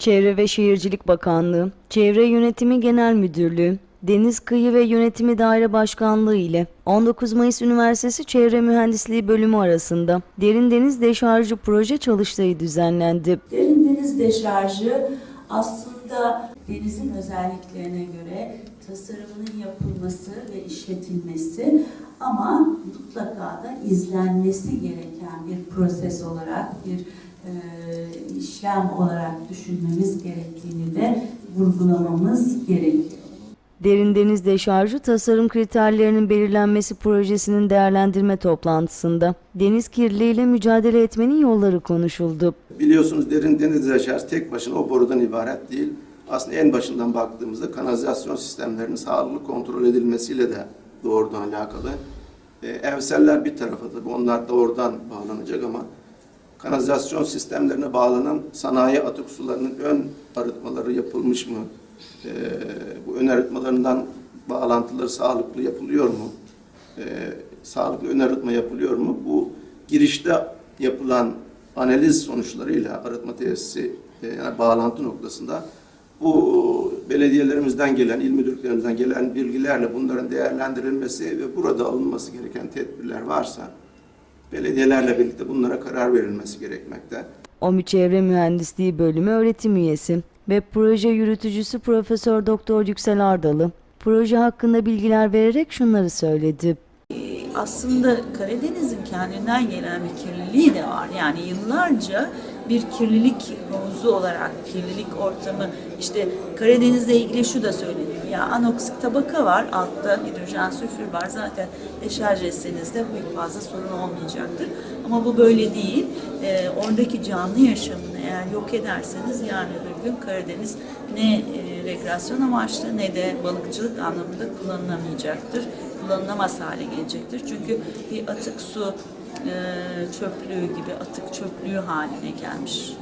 Çevre ve Şehircilik Bakanlığı, Çevre Yönetimi Genel Müdürlüğü, Deniz Kıyı ve Yönetimi Daire Başkanlığı ile 19 Mayıs Üniversitesi Çevre Mühendisliği Bölümü arasında Derin Deniz Deşarjı Proje Çalıştayı düzenlendi. Derin deniz deşarjı aslında denizin özelliklerine göre tasarımının yapılması ve işletilmesi ama mutlaka da izlenmesi gereken bir proses olarak, bir e, işlem olarak düşünmemiz gerektiğini de vurgulamamız gerekiyor. Derin Deniz Deşarjı Tasarım Kriterlerinin Belirlenmesi Projesi'nin değerlendirme toplantısında deniz kirliliğiyle mücadele etmenin yolları konuşuldu. Biliyorsunuz derin deniz deşarj tek başına o borudan ibaret değil. Aslında en başından baktığımızda kanalizasyon sistemlerinin sağlıklı kontrol edilmesiyle de doğrudan alakalı. E, evseller bir tarafa tabii onlar da oradan bağlanacak ama kanalizasyon sistemlerine bağlanan sanayi atık sularının ön arıtmaları yapılmış mı? E, bu ön arıtmalarından bağlantıları sağlıklı yapılıyor mu? E, sağlıklı ön arıtma yapılıyor mu? Bu girişte yapılan analiz sonuçlarıyla arıtma tesisi e, yani bağlantı noktasında bu belediyelerimizden gelen, il müdürlüklerimizden gelen bilgilerle bunların değerlendirilmesi ve burada alınması gereken tedbirler varsa belediyelerle birlikte bunlara karar verilmesi gerekmekte. OMÜ Çevre Mühendisliği Bölümü öğretim üyesi ve proje yürütücüsü Profesör Doktor Yüksel Ardalı proje hakkında bilgiler vererek şunları söyledi. aslında Karadeniz'in kendinden gelen bir kirliliği de var. Yani yıllarca bir kirlilik havuzu olarak, kirlilik ortamı, işte Karadeniz'le ilgili şu da söyleniyor. Ya anoksik tabaka var, altta hidrojen sülfür var. Zaten deşarj etseniz de pek fazla sorun olmayacaktır. Ama bu böyle değil. Ee, oradaki canlı yaşamını eğer yok ederseniz yarın öbür gün Karadeniz ne e, rekreasyon amaçlı ne de balıkçılık anlamında kullanılamayacaktır kullanılamaz hale gelecektir. Çünkü bir atık su e, çöplüğü gibi atık çöplüğü haline gelmiş